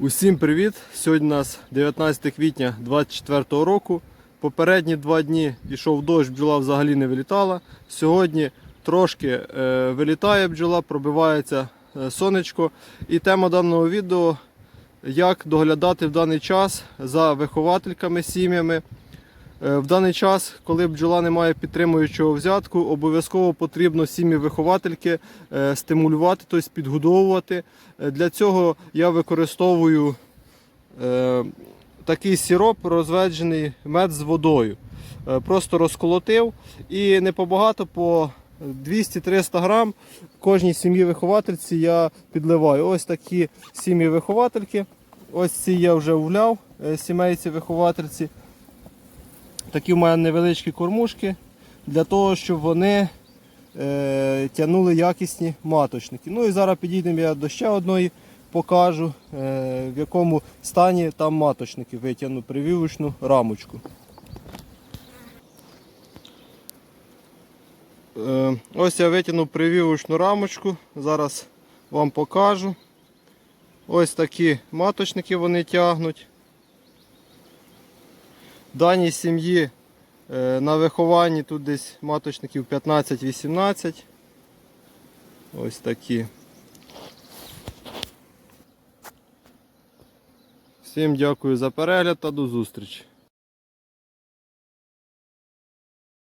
Усім привіт! Сьогодні у нас 19 квітня 2024 року. Попередні два дні йшов дощ, бджола взагалі не вилітала. Сьогодні трошки е, вилітає бджола, пробивається е, сонечко. І тема даного відео як доглядати в даний час за виховательками, сім'ями. Е, В даний час, коли бджола не має підтримуючого взятку, обов'язково потрібно сім'ї виховательки е, стимулювати, тобто підгодовувати. Е, Для цього я використовую такий сироп, розведжений мед з водою. Просто розколотив і не побагато, по 200-300 грам кожній сім'ї виховательці я підливаю. Ось такі сім'ї виховательки. Ось ці я вже вляв, е, сімейці виховательці. Такі в мене невеличкі кормушки для того, щоб вони е, тягнули якісні маточники. Ну і зараз підійдемо я до ще одної, покажу, е, в якому стані там маточники витягну прививочну рамочку. Е, ось я витягнув прививочну рамочку, зараз вам покажу. Ось такі маточники вони тягнуть. Даній сім'ї е, на вихованні тут десь маточників 15-18. Ось такі. Всім дякую за перегляд та до зустрічі.